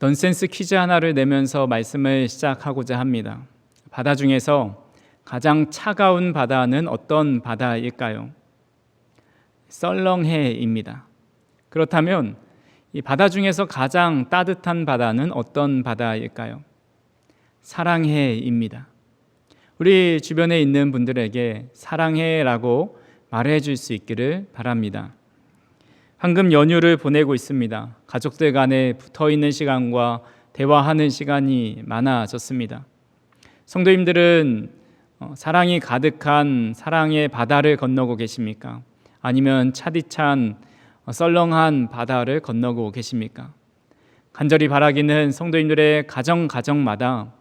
넌센스 퀴즈 하나를 내면서 말씀을 시작하고자 합니다. 바다 중에서 가장 차가운 바다는 어떤 바다일까요? 썰렁해입니다. 그렇다면 이 바다 중에서 가장 따뜻한 바다는 어떤 바다일까요? 사랑해입니다. 우리 주변에 있는 분들에게 사랑해라고 말해 줄 수 있기를 바랍니다. 황금 연휴를 보내고 있습니다. 가족들 간에 붙어 있는 시간과 대화하는 시간이 많아졌습니다. 성도님들은 어, 사랑이 가득한 사랑의 바다를 건너고 계십니까? 아니면 차디찬 어, 썰렁한 바다를 건너고 계십니까? 간절히 바라기는 성도님들의 가정 가정마다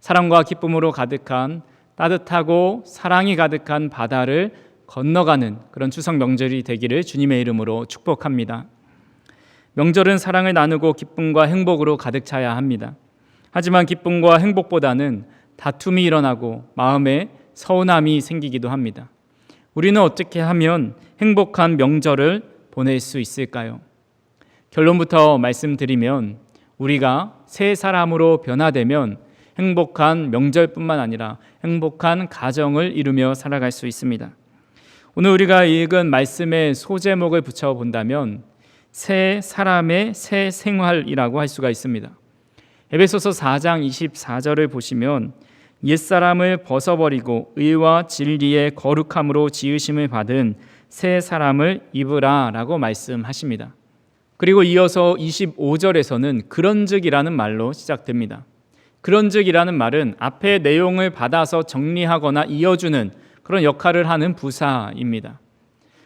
사랑과 기쁨으로 가득한 따뜻하고 사랑이 가득한 바다를 건너가는 그런 추석 명절이 되기를 주님의 이름으로 축복합니다. 명절은 사랑을 나누고 기쁨과 행복으로 가득 차야 합니다. 하지만 기쁨과 행복보다는 다툼이 일어나고 마음에 서운함이 생기기도 합니다. 우리는 어떻게 하면 행복한 명절을 보낼 수 있을까요? 결론부터 말씀드리면 우리가 새 사람으로 변화되면 행복한 명절뿐만 아니라 행복한 가정을 이루며 살아갈 수 있습니다. 오늘 우리가 읽은 말씀의 소제목을 붙여 본다면 새 사람의 새 생활이라고 할 수가 있습니다. 에베소서 4장 24절을 보시면 옛사람을 벗어버리고 의와 진리의 거룩함으로 지으심을 받은 새 사람을 입으라라고 말씀하십니다. 그리고 이어서 25절에서는 그런즉이라는 말로 시작됩니다. 그런즉이라는 말은 앞의 내용을 받아서 정리하거나 이어주는 그런 역할을 하는 부사입니다.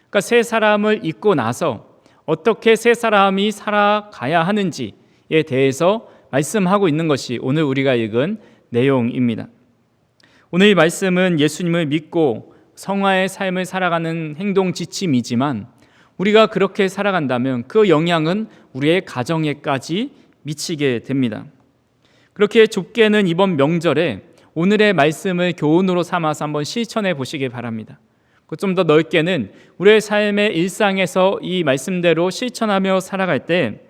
그러니까 새 사람을 입고 나서 어떻게 새 사람이 살아가야 하는지에 대해서 말씀하고 있는 것이 오늘 우리가 읽은 내용입니다. 오늘 이 말씀은 예수님을 믿고 성화의 삶을 살아가는 행동 지침이지만 우리가 그렇게 살아간다면 그 영향은 우리의 가정에까지 미치게 됩니다. 그렇게 좁게는 이번 명절에 오늘의 말씀을 교훈으로 삼아서 한번 실천해 보시기 바랍니다. 좀 더 넓게는 우리의 삶의 일상에서 이 말씀대로 실천하며 살아갈 때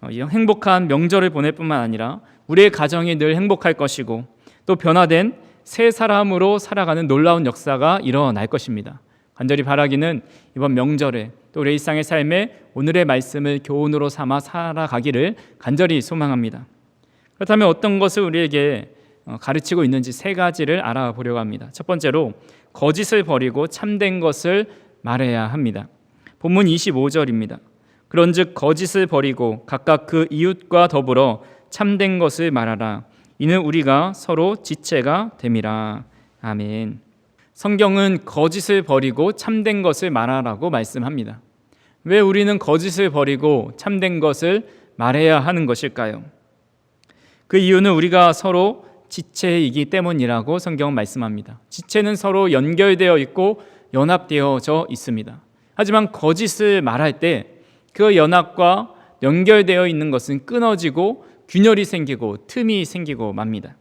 어, 행복한 명절을 보낼 뿐만 아니라 우리의 가정이 늘 행복할 것이고 또 변화된 새 사람으로 살아가는 놀라운 역사가 일어날 것입니다. 간절히 바라기는 이번 명절에 또 우리 일상의 삶에 오늘의 말씀을 교훈으로 삼아 살아가기를 간절히 소망합니다. 그렇다면 어떤 것을 우리에게 어, 가르치고 있는지 세 가지를 알아보려고 합니다. 첫 번째로 거짓을 버리고 참된 것을 말해야 합니다. 본문 25절입니다. 그런즉 거짓을 버리고 각각 그 이웃과 더불어 참된 것을 말하라. 이는 우리가 서로 지체가 됨이라. 아멘. 성경은 거짓을 버리고 참된 것을 말하라고 말씀합니다. 왜 우리는 거짓을 버리고 참된 것을 말해야 하는 것일까요? 그 이유는 우리가 서로 지체이기 때문이라고 성경은 말씀합니다. 지체는 서로 연결되어 있고 연합되어져 있습니다. 하지만 거짓을 말할 때 그 연합과 연결되어 있는 것은 끊어지고 균열이 생기고 틈이 생기고 맙니다.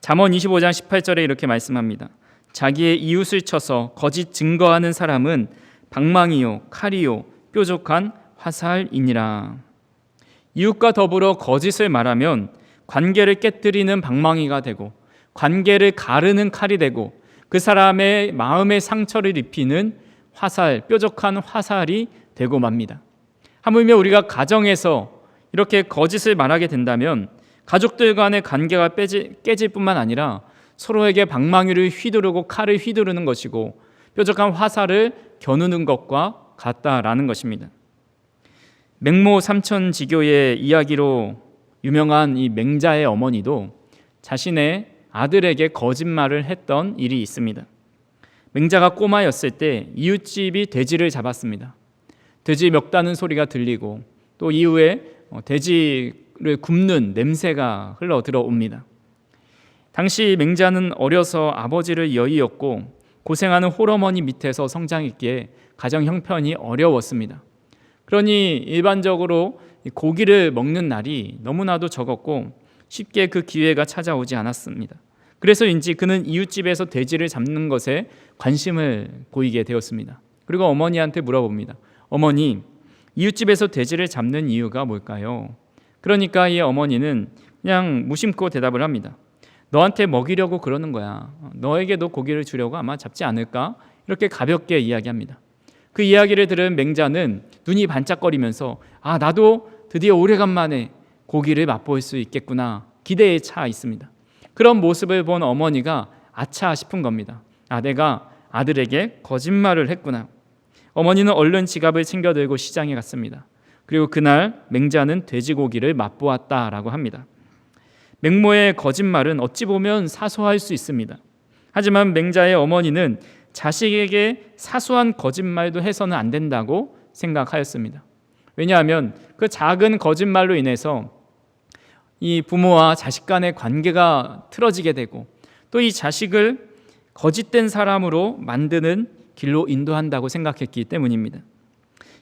잠언 25장 18절에 이렇게 말씀합니다. 자기의 이웃을 쳐서 거짓 증거하는 사람은 방망이요 칼이요 뾰족한 화살이니라. 이웃과 더불어 거짓을 말하면 관계를 깨뜨리는 방망이가 되고 관계를 가르는 칼이 되고 그 사람의 마음의 상처를 입히는 화살, 뾰족한 화살이 되고 맙니다. 하물며 우리가 가정에서 이렇게 거짓을 말하게 된다면 가족들 간의 관계가 빼지, 깨질 뿐만 아니라 서로에게 방망이를 휘두르고 칼을 휘두르는 것이고 뾰족한 화살을 겨누는 것과 같다라는 것입니다. 맹모 삼천지교의 이야기로 유명한 이 맹자의 어머니도 자신의 아들에게 거짓말을 했던 일이 있습니다. 맹자가 꼬마였을 때 이웃집이 돼지를 잡았습니다. 돼지 먹다는 소리가 들리고 또 이후에 어, 돼지를 굽는 냄새가 흘러 들어옵니다. 당시 맹자는 어려서 아버지를 여의었고 고생하는 홀어머니 밑에서 성장했기에 가정 형편이 어려웠습니다. 그러니 일반적으로 고기를 먹는 날이 너무나도 적었고 쉽게 그 기회가 찾아오지 않았습니다. 그래서인지 그는 이웃집에서 돼지를 잡는 것에 관심을 보이게 되었습니다. 그리고 어머니한테 물어봅니다. 어머니, 이웃집에서 돼지를 잡는 이유가 뭘까요? 그러니까 이 어머니는 그냥 무심코 대답을 합니다. 너한테 먹이려고 그러는 거야. 너에게도 고기를 주려고 아마 잡지 않을까? 이렇게 가볍게 이야기합니다. 그 이야기를 들은 맹자는 눈이 반짝거리면서 아 나도 드디어 오래간만에 고기를 맛볼 수 있겠구나 기대에 차 있습니다. 그런 모습을 본 어머니가 아차 싶은 겁니다. 아 내가 아들에게 거짓말을 했구나. 어머니는 얼른 지갑을 챙겨 들고 시장에 갔습니다. 그리고 그날 맹자는 돼지고기를 맛보았다라고 합니다. 맹모의 거짓말은 어찌 보면 사소할 수 있습니다. 하지만 맹자의 어머니는 자식에게 사소한 거짓말도 해서는 안 된다고 생각하였습니다. 왜냐하면 그 작은 거짓말로 인해서 이 부모와 자식 간의 관계가 틀어지게 되고 또 이 자식을 거짓된 사람으로 만드는 길로 인도한다고 생각했기 때문입니다.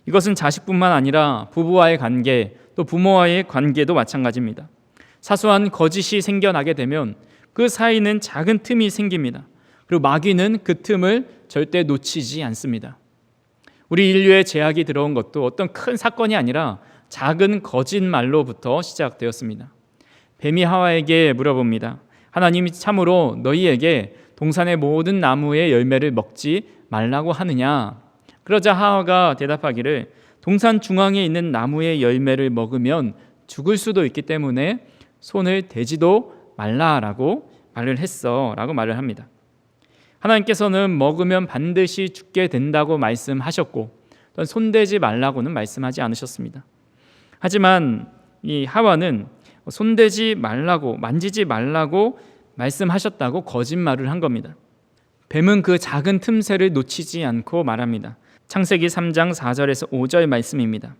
이것은 자식뿐만 아니라 부부와의 관계, 또 부모와의 관계도 마찬가지입니다. 사소한 거짓이 생겨나게 되면 그 사이는 작은 틈이 생깁니다. 그리고 마귀는 그 틈을 절대 놓치지 않습니다. 우리 인류의 제약이 들어온 것도 어떤 큰 사건이 아니라 작은 거짓말로부터 시작되었습니다. 뱀이 하와에게 물어봅니다. 하나님이 참으로 너희에게 동산의 모든 나무의 열매를 먹지 말라고 하느냐? 그러자 하와가 대답하기를 동산 중앙에 있는 나무의 열매를 먹으면 죽을 수도 있기 때문에 손을 대지도 말라라고 말을 했어라고 말을 합니다. 하나님께서는 먹으면 반드시 죽게 된다고 말씀하셨고 또 손대지 말라고는 말씀하지 않으셨습니다. 하지만 이 하와는 손대지 말라고 만지지 말라고 말씀하셨다고 거짓말을 한 겁니다. 뱀은 그 작은 틈새를 놓치지 않고 말합니다. 창세기 3장 4절에서 5절 말씀입니다.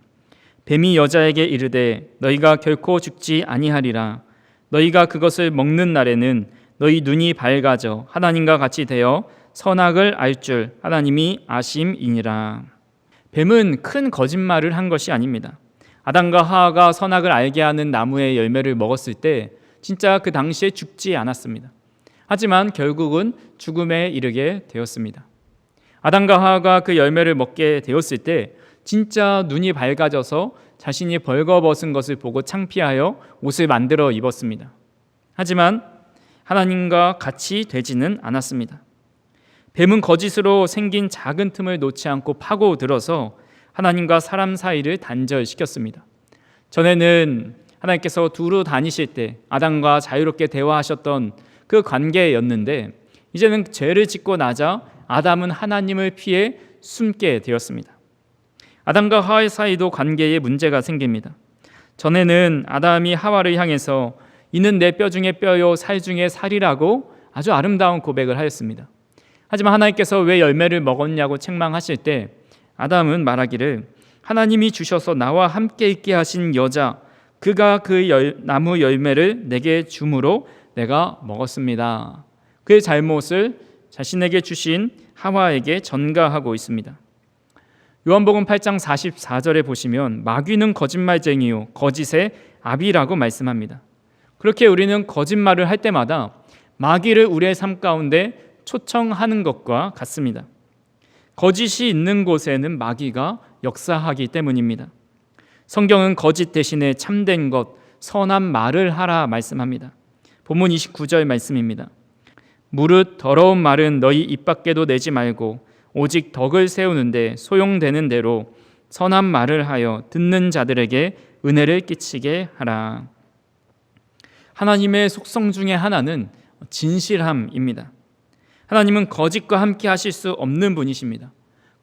뱀이 여자에게 이르되 너희가 결코 죽지 아니하리라 너희가 그것을 먹는 날에는 너희 눈이 밝아져 하나님과 같이 되어 선악을 알 줄 하나님이 아심이니라. 뱀은 큰 거짓말을 한 것이 아닙니다. 아담과 하와가 선악을 알게 하는 나무의 열매를 먹었을 때 진짜 그 당시에 죽지 않았습니다. 하지만 결국은 죽음에 이르게 되었습니다. 아담과 하와가 그 열매를 먹게 되었을 때 진짜 눈이 밝아져서 자신이 벌거벗은 것을 보고 창피하여 옷을 만들어 입었습니다. 하지만 하나님과 같이 되지는 않았습니다. 뱀은 거짓으로 생긴 작은 틈을 놓지 않고 파고들어서 하나님과 사람 사이를 단절시켰습니다. 전에는 하나님께서 두루 다니실 때 아담과 자유롭게 대화하셨던 그 관계였는데 이제는 죄를 짓고 나자 아담은 하나님을 피해 숨게 되었습니다. 아담과 하와의 사이도 관계에 문제가 생깁니다. 전에는 아담이 하와를 향해서 이는 내 뼈 중에 뼈요 살 중에 살이라고 아주 아름다운 고백을 하였습니다. 하지만 하나님께서 왜 열매를 먹었냐고 책망하실 때 아담은 말하기를 하나님이 주셔서 나와 함께 있게 하신 여자 그가 그 열, 나무 열매를 내게 주므로 내가 먹었습니다. 그의 잘못을 자신에게 주신 하와에게 전가하고 있습니다. 요한복음 8장 44절에 보시면 마귀는 거짓말쟁이요 거짓의 아비라고 말씀합니다. 그렇게 우리는 거짓말을 할 때마다 마귀를 우리의 삶 가운데 초청하는 것과 같습니다. 거짓이 있는 곳에는 마귀가 역사하기 때문입니다. 성경은 거짓 대신에 참된 것, 선한 말을 하라 말씀합니다. 본문 29절 말씀입니다. 무릇 더러운 말은 너희 입 밖에도 내지 말고 오직 덕을 세우는데 소용되는 대로 선한 말을 하여 듣는 자들에게 은혜를 끼치게 하라. 하나님의 속성 중에 하나는 진실함입니다. 하나님은 거짓과 함께 하실 수 없는 분이십니다.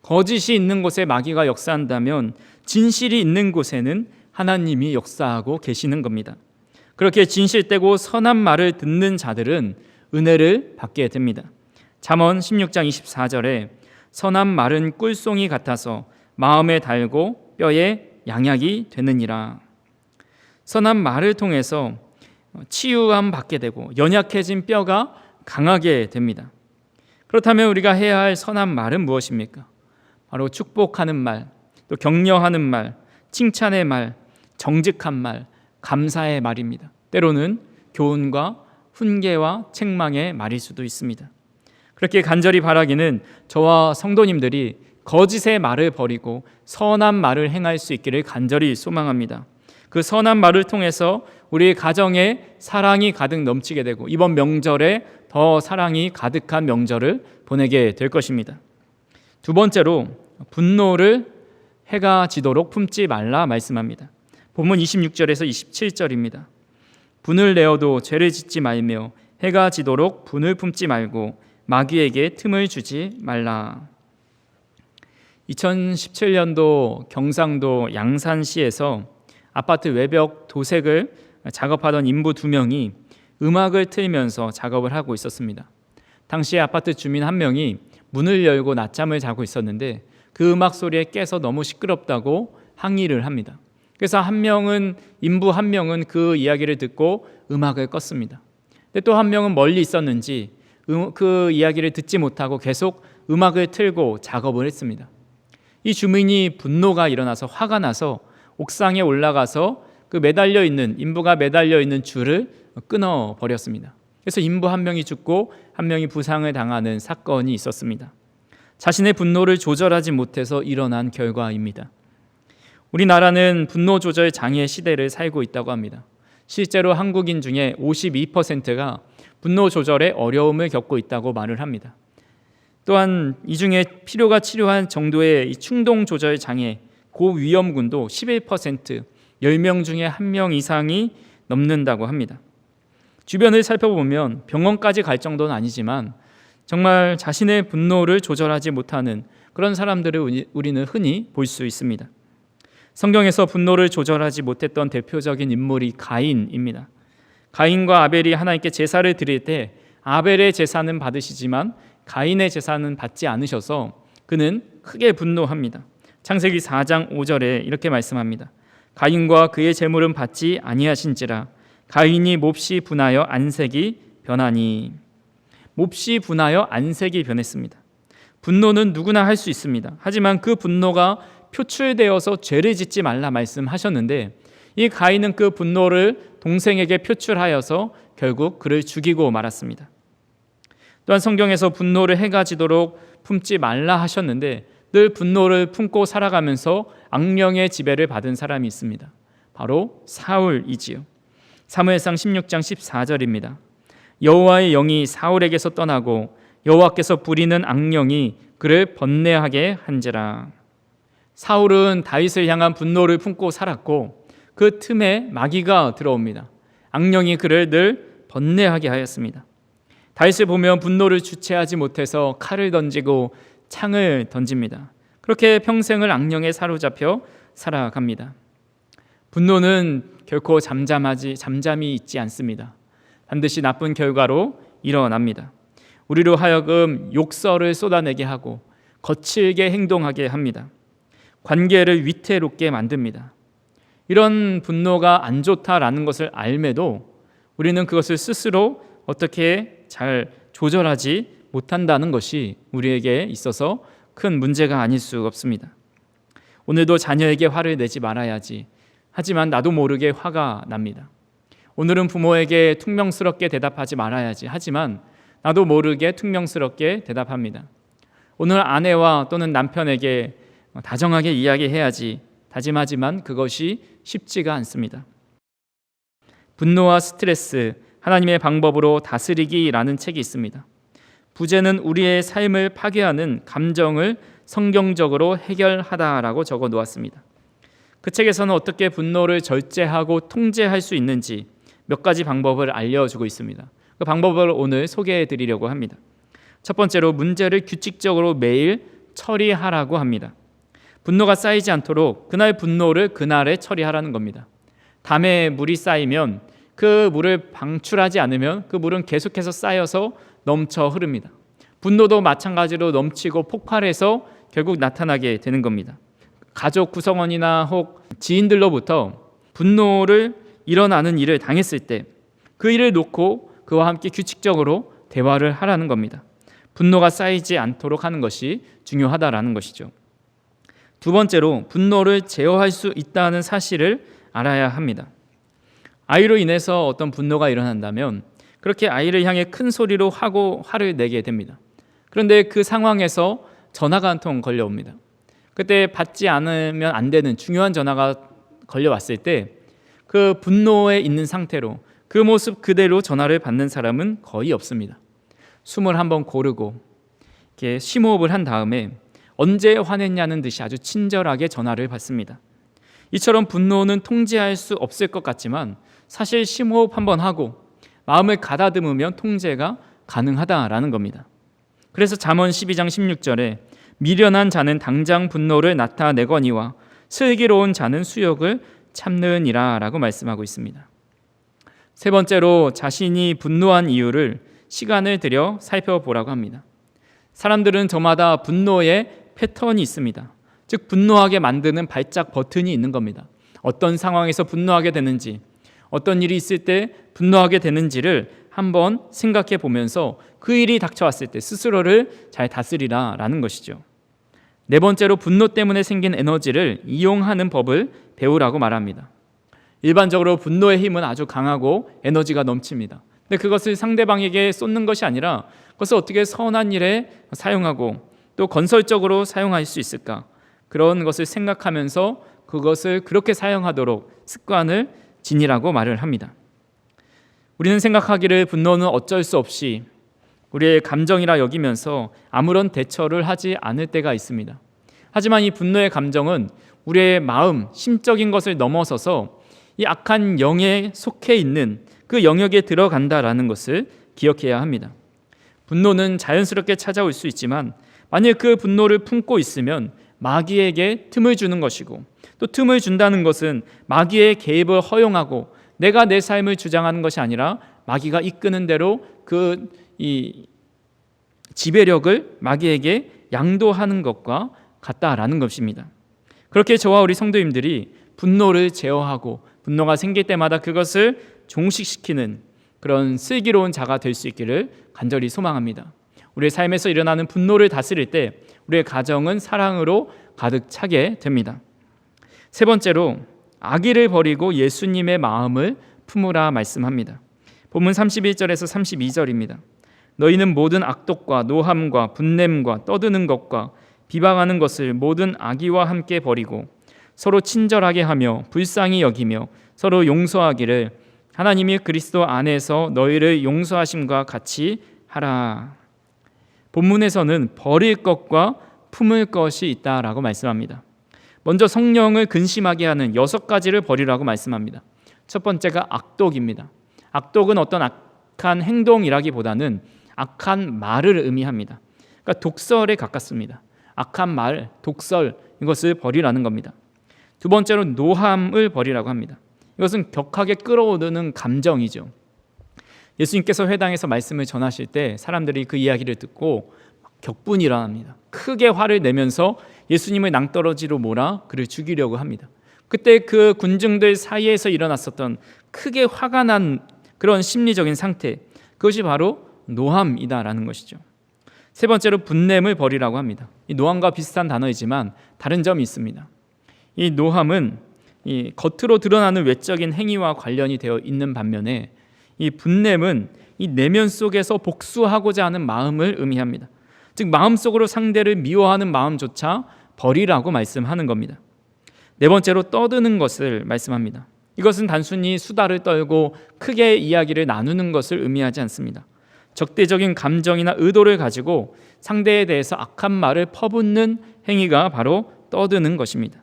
거짓이 있는 곳에 마귀가 역사한다면 진실이 있는 곳에는 하나님이 역사하고 계시는 겁니다. 그렇게 진실되고 선한 말을 듣는 자들은 은혜를 받게 됩니다. 잠언 16장 24절에 선한 말은 꿀송이 같아서 마음에 달고 뼈에 양약이 되느니라. 선한 말을 통해서 치유함 받게 되고 연약해진 뼈가 강하게 됩니다. 그렇다면 우리가 해야 할 선한 말은 무엇입니까? 바로 축복하는 말, 또 격려하는 말, 칭찬의 말, 정직한 말, 감사의 말입니다. 때로는 교훈과 훈계와 책망의 말일 수도 있습니다. 그렇게 간절히 바라기는 저와 성도님들이 거짓의 말을 버리고 선한 말을 행할 수 있기를 간절히 소망합니다. 그 선한 말을 통해서 우리 가정에 사랑이 가득 넘치게 되고 이번 명절에 더 사랑이 가득한 명절을 보내게 될 것입니다. 두 번째로 분노를 해가 지도록 품지 말라 말씀합니다. 본문 26절에서 27절입니다. 분을 내어도 죄를 짓지 말며 해가 지도록 분을 품지 말고 마귀에게 틈을 주지 말라. 2017년도 경상도 양산시에서 아파트 외벽 도색을 작업하던 인부 두 명이 음악을 틀면서 작업을 하고 있었습니다. 당시 아파트 주민 한 명이 문을 열고 낮잠을 자고 있었는데 그 음악 소리에 깨서 너무 시끄럽다고 항의를 합니다. 그래서 한 명은 인부 한 명은 그 이야기를 듣고 음악을 껐습니다. 근데 또 한 명은 멀리 있었는지 음, 그 이야기를 듣지 못하고 계속 음악을 틀고 작업을 했습니다. 이 주민이 분노가 일어나서 화가 나서 옥상에 올라가서 그 매달려 있는 인부가 매달려 있는 줄을 끊어 버렸습니다. 그래서 인부 한 명이 죽고 한 명이 부상을 당하는 사건이 있었습니다. 자신의 분노를 조절하지 못해서 일어난 결과입니다. 우리나라는 분노 조절 장애 시대를 살고 있다고 합니다. 실제로 한국인 중에 52%가 분노 조절에 어려움을 겪고 있다고 말을 합니다. 또한 이 중에 필요가 치료한 정도의 충동 조절 장애 고위험군도 11% 10명 중에 1명 이상이 넘는다고 합니다. 주변을 살펴보면 병원까지 갈 정도는 아니지만 정말 자신의 분노를 조절하지 못하는 그런 사람들을 우리는 흔히 볼 수 있습니다. 성경에서 분노를 조절하지 못했던 대표적인 인물이 가인입니다. 가인과 아벨이 하나님께 제사를 드릴 때 아벨의 제사는 받으시지만 가인의 제사는 받지 않으셔서 그는 크게 분노합니다. 창세기 4장 5절에 이렇게 말씀합니다. 가인과 그의 재물은 받지 아니하신지라 가인이 몹시 분하여 안색이 변하니 몹시 분하여 안색이 변했습니다. 분노는 누구나 할 수 있습니다. 하지만 그 분노가 표출되어서 죄를 짓지 말라 말씀하셨는데 이 가인은 그 분노를 동생에게 표출하여서 결국 그를 죽이고 말았습니다. 또한 성경에서 분노를 해가 지도록 품지 말라 하셨는데 늘 분노를 품고 살아가면서 악령의 지배를 받은 사람이 있습니다. 바로 사울이지요. 사무엘상 16장 14절입니다. 여호와의 영이 사울에게서 떠나고 여호와께서 부리는 악령이 그를 번뇌하게 한지라. 사울은 다윗을 향한 분노를 품고 살았고 그 틈에 마귀가 들어옵니다. 악령이 그를 늘 번뇌하게 하였습니다. 다윗을 보면 분노를 주체하지 못해서 칼을 던지고 창을 던집니다. 그렇게 평생을 악령에 사로잡혀 살아갑니다. 분노는 결코 잠잠하지 잠잠히 있지 않습니다. 반드시 나쁜 결과로 일어납니다. 우리로 하여금 욕설을 쏟아내게 하고 거칠게 행동하게 합니다. 관계를 위태롭게 만듭니다. 이런 분노가 안 좋다라는 것을 알매도 우리는 그것을 스스로 어떻게 잘 조절하지 못한다는 것이 우리에게 있어서 큰 문제가 아닐 수 없습니다. 오늘도 자녀에게 화를 내지 말아야지. 하지만 나도 모르게 화가 납니다. 오늘은 부모에게 퉁명스럽게 대답하지 말아야지. 하지만 나도 모르게 퉁명스럽게 대답합니다. 오늘 아내와 또는 남편에게 다정하게 이야기해야지. 다짐하지만 그것이 쉽지가 않습니다. 분노와 스트레스, 하나님의 방법으로 다스리기라는 책이 있습니다. 부제는 우리의 삶을 파괴하는 감정을 성경적으로 해결하다라고 적어 놓았습니다. 그 책에서는 어떻게 분노를 절제하고 통제할 수 있는지 몇 가지 방법을 알려주고 있습니다. 그 방법을 오늘 소개해 드리려고 합니다. 첫 번째로 문제를 규칙적으로 매일 처리하라고 합니다. 분노가 쌓이지 않도록 그날 분노를 그날에 처리하라는 겁니다. 담에 물이 쌓이면 그 물을 방출하지 않으면 그 물은 계속해서 쌓여서 넘쳐 흐릅니다. 분노도 마찬가지로 넘치고 폭발해서 결국 나타나게 되는 겁니다. 가족 구성원이나 혹 지인들로부터 분노를 일어나는 일을 당했을 때 그 일을 놓고 그와 함께 규칙적으로 대화를 하라는 겁니다. 분노가 쌓이지 않도록 하는 것이 중요하다라는 것이죠. 두 번째로 분노를 제어할 수 있다는 사실을 알아야 합니다. 아이로 인해서 어떤 분노가 일어난다면 그렇게 아이를 향해 큰 소리로 하고 화를 내게 됩니다. 그런데 그 상황에서 전화가 한 통 걸려옵니다. 그때 받지 않으면 안 되는 중요한 전화가 걸려왔을 때 그 분노에 있는 상태로 그 모습 그대로 전화를 받는 사람은 거의 없습니다. 숨을 한번 고르고 이렇게 심호흡을 한 다음에 언제 화냈냐는 듯이 아주 친절하게 전화를 받습니다. 이처럼 분노는 통제할 수 없을 것 같지만 사실 심호흡 한번 하고 마음을 가다듬으면 통제가 가능하다라는 겁니다. 그래서 잠언 12장 16절에 미련한 자는 당장 분노를 나타내거니와 슬기로운 자는 수욕을 참느니라라고 말씀하고 있습니다. 세 번째로 자신이 분노한 이유를 시간을 들여 살펴보라고 합니다. 사람들은 저마다 분노의 패턴이 있습니다. 즉 분노하게 만드는 발작 버튼이 있는 겁니다. 어떤 상황에서 분노하게 되는지, 어떤 일이 있을 때 분노하게 되는지를 한번 생각해 보면서 그 일이 닥쳐왔을 때 스스로를 잘 다스리라라는 것이죠. 네 번째로 분노 때문에 생긴 에너지를 이용하는 법을 배우라고 말합니다. 일반적으로 분노의 힘은 아주 강하고 에너지가 넘칩니다. 근데 그것을 상대방에게 쏟는 것이 아니라 그것을 어떻게 선한 일에 사용하고 또 건설적으로 사용할 수 있을까? 그런 것을 생각하면서 그것을 그렇게 사용하도록 습관을 지니라고 말을 합니다. 우리는 생각하기를 분노는 어쩔 수 없이 우리의 감정이라 여기면서 아무런 대처를 하지 않을 때가 있습니다. 하지만 이 분노의 감정은 우리의 마음, 심적인 것을 넘어서서 이 악한 영에 속해 있는 그 영역에 들어간다라는 것을 기억해야 합니다. 분노는 자연스럽게 찾아올 수 있지만 만약 그 분노를 품고 있으면 마귀에게 틈을 주는 것이고 또 틈을 준다는 것은 마귀의 개입을 허용하고 내가 내 삶을 주장하는 것이 아니라 마귀가 이끄는 대로 그 이 지배력을 마귀에게 양도하는 것과 같다라는 것입니다. 그렇게 저와 우리 성도님들이 분노를 제어하고 분노가 생길 때마다 그것을 종식시키는 그런 슬기로운 자가 될 수 있기를 간절히 소망합니다. 우리의 삶에서 일어나는 분노를 다스릴 때 우리의 가정은 사랑으로 가득 차게 됩니다. 세 번째로 악의를 버리고 예수님의 마음을 품으라 말씀합니다. 본문 31절에서 32절입니다. 너희는 모든 악독과 노함과 분냄과 떠드는 것과 비방하는 것을 모든 악의와 함께 버리고 서로 친절하게 하며 불쌍히 여기며 서로 용서하기를 하나님이 그리스도 안에서 너희를 용서하심과 같이 하라. 본문에서는 버릴 것과 품을 것이 있다라고 말씀합니다. 먼저 성령을 근심하게 하는 여섯 가지를 버리라고 말씀합니다. 첫 번째가 악독입니다. 악독은 어떤 악한 행동이라기보다는 악한 말을 의미합니다. 그러니까 독설에 가깝습니다. 악한 말, 독설 이것을 버리라는 겁니다. 두 번째로 노함을 버리라고 합니다. 이것은 격하게 끌어오르는 감정이죠. 예수님께서 회당에서 말씀을 전하실 때 사람들이 그 이야기를 듣고 격분이 일어납니다. 크게 화를 내면서 예수님을 낭떠러지로 몰아 그를 죽이려고 합니다. 그때 그 군중들 사이에서 일어났었던 크게 화가 난 그런 심리적인 상태 그것이 바로 노함이다라는 것이죠. 세 번째로 분냄을 버리라고 합니다. 이 노함과 비슷한 단어이지만 다른 점이 있습니다. 이 노함은 이 겉으로 드러나는 외적인 행위와 관련이 되어 있는 반면에 이 분냄은 이 내면 속에서 복수하고자 하는 마음을 의미합니다. 즉 마음속으로 상대를 미워하는 마음조차 버리라고 말씀하는 겁니다. 네 번째로 떠드는 것을 말씀합니다. 이것은 단순히 수다를 떨고 크게 이야기를 나누는 것을 의미하지 않습니다. 적대적인 감정이나 의도를 가지고 상대에 대해서 악한 말을 퍼붓는 행위가 바로 떠드는 것입니다.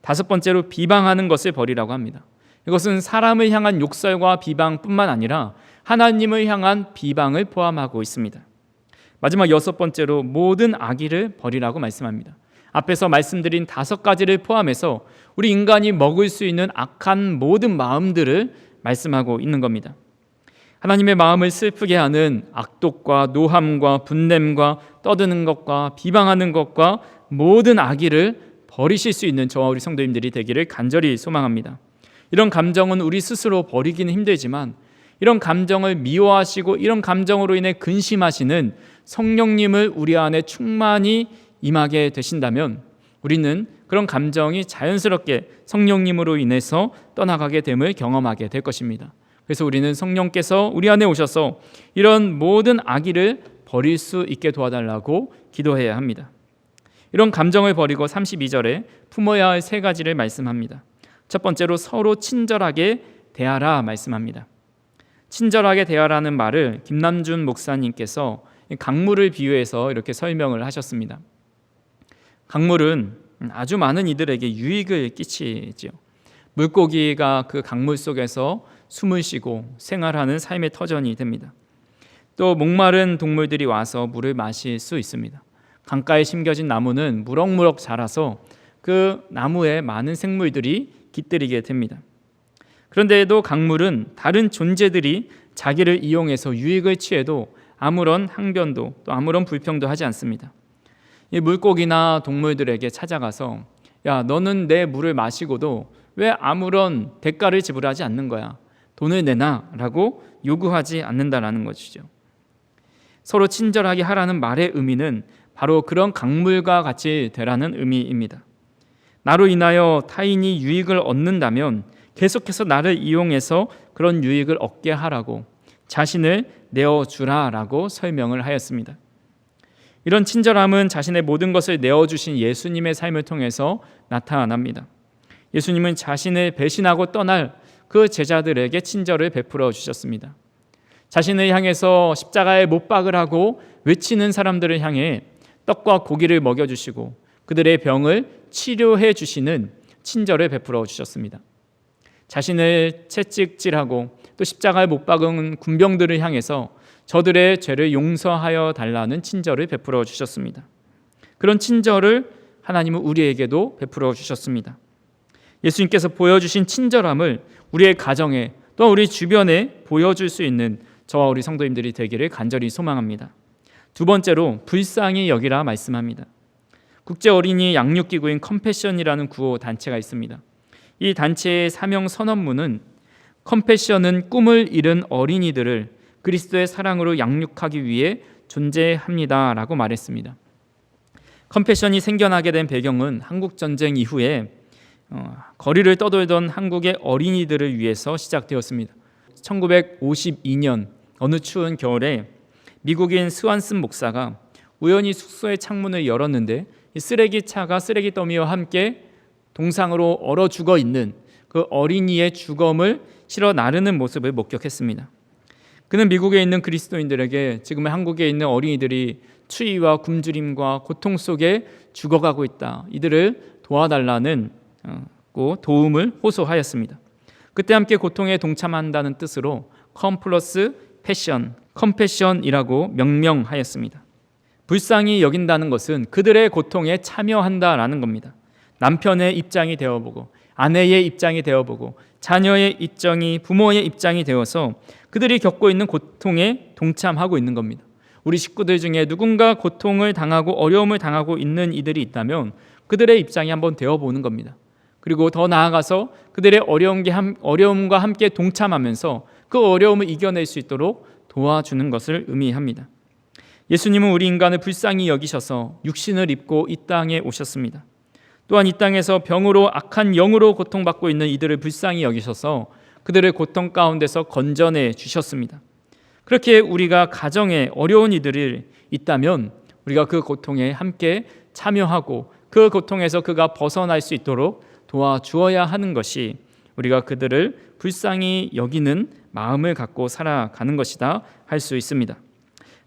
다섯 번째로 비방하는 것을 버리라고 합니다. 이것은 사람을 향한 욕설과 비방뿐만 아니라 하나님을 향한 비방을 포함하고 있습니다. 마지막 여섯 번째로 모든 악의를 버리라고 말씀합니다. 앞에서 말씀드린 다섯 가지를 포함해서 우리 인간이 먹을 수 있는 악한 모든 마음들을 말씀하고 있는 겁니다. 하나님의 마음을 슬프게 하는 악독과 노함과 분냄과 떠드는 것과 비방하는 것과 모든 악의를 버리실 수 있는 저와 우리 성도님들이 되기를 간절히 소망합니다. 이런 감정은 우리 스스로 버리기는 힘들지만 이런 감정을 미워하시고 이런 감정으로 인해 근심하시는 성령님을 우리 안에 충만히 임하게 되신다면 우리는 그런 감정이 자연스럽게 성령님으로 인해서 떠나가게 됨을 경험하게 될 것입니다. 그래서 우리는 성령께서 우리 안에 오셔서 이런 모든 악의를 버릴 수 있게 도와달라고 기도해야 합니다. 이런 감정을 버리고 32절에 품어야 할 세 가지를 말씀합니다. 첫 번째로 서로 친절하게 대하라 말씀합니다. 친절하게 대하라는 말을 김남준 목사님께서 강물을 비유해서 이렇게 설명을 하셨습니다. 강물은 아주 많은 이들에게 유익을 끼치지요. 물고기가 그 강물 속에서 숨을 쉬고 생활하는 삶의 터전이 됩니다. 또 목마른 동물들이 와서 물을 마실 수 있습니다. 강가에 심겨진 나무는 무럭무럭 자라서 그 나무에 많은 생물들이 깃들이게 됩니다. 그런데도 강물은 다른 존재들이 자기를 이용해서 유익을 취해도 아무런 항변도 또 아무런 불평도 하지 않습니다. 이 물고기나 동물들에게 찾아가서 야 너는 내 물을 마시고도 왜 아무런 대가를 지불하지 않는 거야? 돈을 내놔라고 요구하지 않는다라는 것이죠. 서로 친절하게 하라는 말의 의미는 바로 그런 강물과 같이 되라는 의미입니다. 나로 인하여 타인이 유익을 얻는다면 계속해서 나를 이용해서 그런 유익을 얻게 하라고 자신을 내어 주라라고 설명을 하였습니다. 이런 친절함은 자신의 모든 것을 내어 주신 예수님의 삶을 통해서 나타납니다. 예수님은 자신을 배신하고 떠날 그 제자들에게 친절을 베풀어 주셨습니다. 자신을 향해서 십자가에 못 박으라고 외치는 사람들을 향해 떡과 고기를 먹여 주시고 그들의 병을 치료해 주시는 친절을 베풀어 주셨습니다. 자신을 채찍질하고 또 십자가에 못 박은 군병들을 향해서 저들의 죄를 용서하여 달라는 친절을 베풀어 주셨습니다. 그런 친절을 하나님은 우리에게도 베풀어 주셨습니다. 예수님께서 보여주신 친절함을 우리의 가정에 또 우리 주변에 보여줄 수 있는 저와 우리 성도님들이 되기를 간절히 소망합니다. 두 번째로 불쌍히 여기라 말씀합니다. 국제 어린이 양육 기구인 컴패션이라는 구호 단체가 있습니다. 이 단체의 사명 선언문은 컴패션은 꿈을 잃은 어린이들을 그리스도의 사랑으로 양육하기 위해 존재합니다라고 말했습니다. 컴패션이 생겨나게 된 배경은 한국 전쟁 이후에 어, 거리를 떠돌던 한국의 어린이들을 위해서 시작되었습니다. 1952년 어느 추운 겨울에 미국인 스완슨 목사가 우연히 숙소의 창문을 열었는데 쓰레기 차가 쓰레기 더미와 함께 동상으로 얼어 죽어 있는 그 어린이의 주검을 실어 나르는 모습을 목격했습니다. 그는 미국에 있는 그리스도인들에게 지금 한국에 있는 어린이들이 추위와 굶주림과 고통 속에 죽어가고 있다. 이들을 도와달라는 어, 도움을 호소하였습니다. 그때 함께 고통에 동참한다는 뜻으로 컴플러스 패션, 컴패션이라고 명명하였습니다. 불쌍히 여긴다는 것은 그들의 고통에 참여한다라는 겁니다. 남편의 입장이 되어보고 아내의 입장이 되어보고 자녀의 입장이 부모의 입장이 되어서 그들이 겪고 있는 고통에 동참하고 있는 겁니다. 우리 식구들 중에 누군가 고통을 당하고 어려움을 당하고 있는 이들이 있다면 그들의 입장이 한번 되어 보는 겁니다. 그리고 더 나아가서 그들의 어려움과 함께 동참하면서 그 어려움을 이겨낼 수 있도록 도와주는 것을 의미합니다. 예수님은 우리 인간을 불쌍히 여기셔서 육신을 입고 이 땅에 오셨습니다. 또한 이 땅에서 병으로 악한 영으로 고통받고 있는 이들을 불쌍히 여기셔서 그들의 고통 가운데서 건져내 주셨습니다. 그렇게 우리가 가정에 어려운 이들이 있다면 우리가 그 고통에 함께 참여하고 그 고통에서 그가 벗어날 수 있도록 도와주어야 하는 것이 우리가 그들을 불쌍히 여기는 마음을 갖고 살아가는 것이다 할 수 있습니다.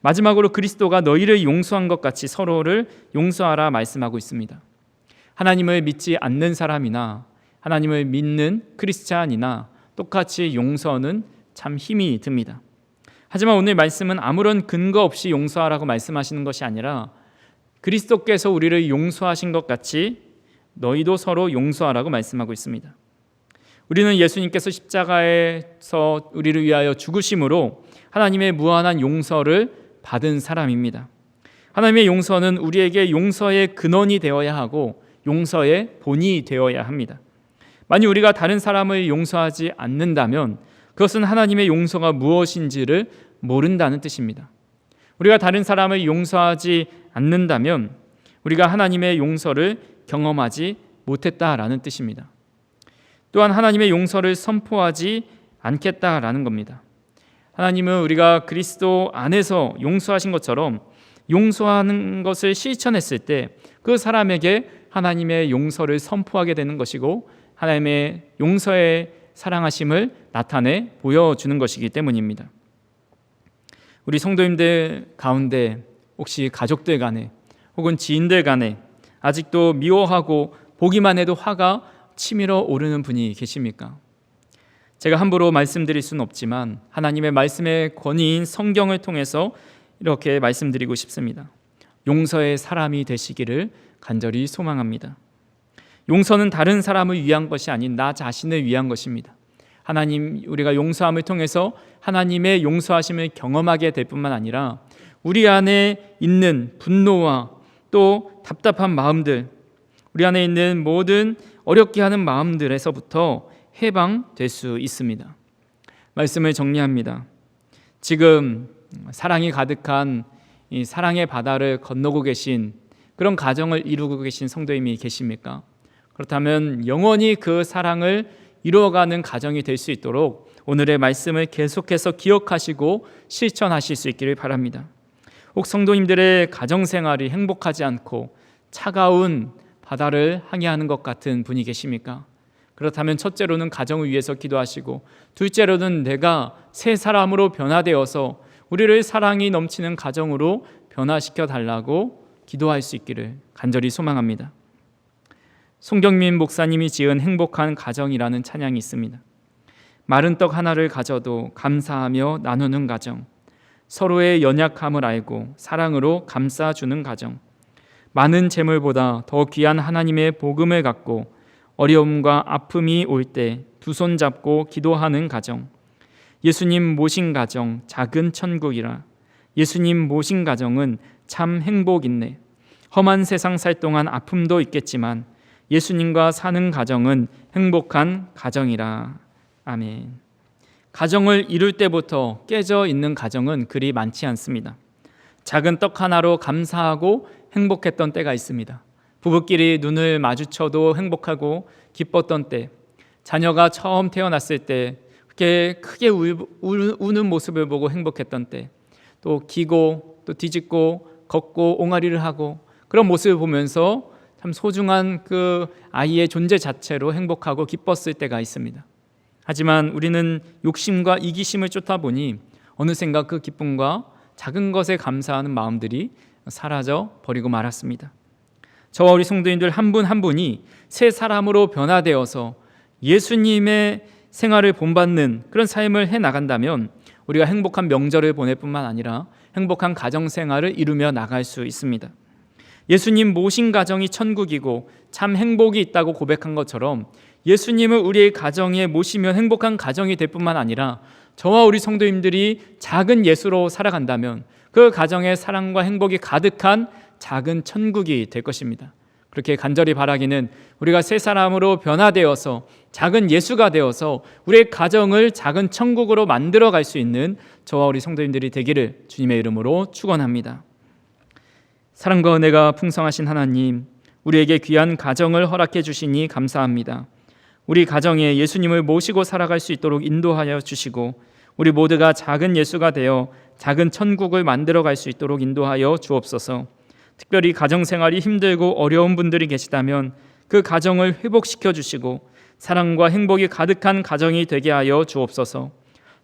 마지막으로 그리스도가 너희를 용서한 것 같이 서로를 용서하라 말씀하고 있습니다. 하나님을 믿지 않는 사람이나 하나님을 믿는 크리스찬이나 똑같이 용서는 참 힘이 듭니다. 하지만 오늘 말씀은 아무런 근거 없이 용서하라고 말씀하시는 것이 아니라 그리스도께서 우리를 용서하신 것 같이 너희도 서로 용서하라고 말씀하고 있습니다. 우리는 예수님께서 십자가에서 우리를 위하여 죽으심으로 하나님의 무한한 용서를 받은 사람입니다. 하나님의 용서는 우리에게 용서의 근원이 되어야 하고 용서의 본이 되어야 합니다. 만약 우리가 다른 사람을 용서하지 않는다면 그것은 하나님의 용서가 무엇인지를 모른다는 뜻입니다. 우리가 다른 사람을 용서하지 않는다면 우리가 하나님의 용서를 경험하지 못했다라는 뜻입니다. 또한 하나님의 용서를 선포하지 않겠다라는 겁니다. 하나님은 우리가 그리스도 안에서 용서하신 것처럼 용서하는 것을 실천했을 때 그 사람에게 하나님의 용서를 선포하게 되는 것이고 하나님의 용서의 사랑하심을 나타내 보여주는 것이기 때문입니다. 우리 성도님들 가운데 혹시 가족들 간에 혹은 지인들 간에 아직도 미워하고 보기만 해도 화가 치밀어 오르는 분이 계십니까? 제가 함부로 말씀드릴 수는 없지만 하나님의 말씀의 권위인 성경을 통해서 이렇게 말씀드리고 싶습니다. 용서의 사람이 되시기를 간절히 소망합니다. 용서는 다른 사람을 위한 것이 아닌 나 자신을 위한 것입니다. 하나님 우리가 용서함을 통해서 하나님의 용서하심을 경험하게 될 뿐만 아니라 우리 안에 있는 분노와 또 답답한 마음들 우리 안에 있는 모든 어렵게 하는 마음들에서부터 해방될 수 있습니다. 말씀을 정리합니다. 지금 사랑이 가득한 이 사랑의 바다를 건너고 계신 그런 가정을 이루고 계신 성도님이 계십니까? 그렇다면 영원히 그 사랑을 이루어가는 가정이 될 수 있도록 오늘의 말씀을 계속해서 기억하시고 실천하실 수 있기를 바랍니다. 혹 성도님들의 가정 생활이 행복하지 않고 차가운 바다를 항해하는 것 같은 분이 계십니까? 그렇다면 첫째로는 가정을 위해서 기도하시고 둘째로는 내가 새 사람으로 변화되어서 우리를 사랑이 넘치는 가정으로 변화시켜 달라고 기도할 수 있기를 간절히 소망합니다. 송경민 목사님이 지은 행복한 가정이라는 찬양이 있습니다. 마른 떡 하나를 가져도 감사하며 나누는 가정, 서로의 연약함을 알고 사랑으로 감싸주는 가정, 많은 재물보다 더 귀한 하나님의 복음을 갖고 어려움과 아픔이 올 때 두 손 잡고 기도하는 가정, 예수님 모신 가정 작은 천국이라 예수님 모신 가정은 참 행복 있네. 험한 세상 살 동안 아픔도 있겠지만 예수님과 사는 가정은 행복한 가정이라. 아멘. 가정을 이룰 때부터 깨져 있는 가정은 그리 많지 않습니다. 작은 떡 하나로 감사하고 행복했던 때가 있습니다. 부부끼리 눈을 마주쳐도 행복하고 기뻤던 때, 자녀가 처음 태어났을 때 크게 우, 우는 모습을 보고 행복했던 때, 또 기고 또 뒤집고 걷고 옹알이를 하고 그런 모습을 보면서 참 소중한 그 아이의 존재 자체로 행복하고 기뻤을 때가 있습니다. 하지만 우리는 욕심과 이기심을 쫓아 보니 어느샌가 그 기쁨과 작은 것에 감사하는 마음들이 사라져 버리고 말았습니다. 저와 우리 성도님들 한 분한 한 분이 새 사람으로 변화되어서 예수님의 생활을 본받는 그런 삶을 해 나간다면 우리가 행복한 명절을 보낼 뿐만 아니라 행복한 가정 생활을 이루며 나갈 수 있습니다. 예수님 모신 가정이 천국이고 참 행복이 있다고 고백한 것처럼 예수님을 우리의 가정에 모시면 행복한 가정이 될 뿐만 아니라 저와 우리 성도님들이 작은 예수로 살아간다면 그 가정에 사랑과 행복이 가득한 작은 천국이 될 것입니다. 그렇게 간절히 바라기는 우리가 새 사람으로 변화되어서 작은 예수가 되어서 우리의 가정을 작은 천국으로 만들어 갈 수 있는 저와 우리 성도님들이 되기를 주님의 이름으로 축원합니다. 사랑과 은혜가 풍성하신 하나님, 우리에게 귀한 가정을 허락해 주시니 감사합니다. 우리 가정에 예수님을 모시고 살아갈 수 있도록 인도하여 주시고 우리 모두가 작은 예수가 되어 작은 천국을 만들어 갈 수 있도록 인도하여 주옵소서. 특별히 가정 생활이 힘들고 어려운 분들이 계시다면 그 가정을 회복시켜 주시고 사랑과 행복이 가득한 가정이 되게 하여 주옵소서.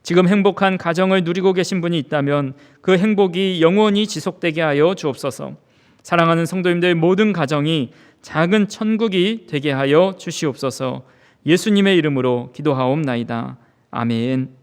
지금 행복한 가정을 누리고 계신 분이 있다면 그 행복이 영원히 지속되게 하여 주옵소서. 사랑하는 성도님들 모든 가정이 작은 천국이 되게 하여 주시옵소서. 예수님의 이름으로 기도하옵나이다. 아멘.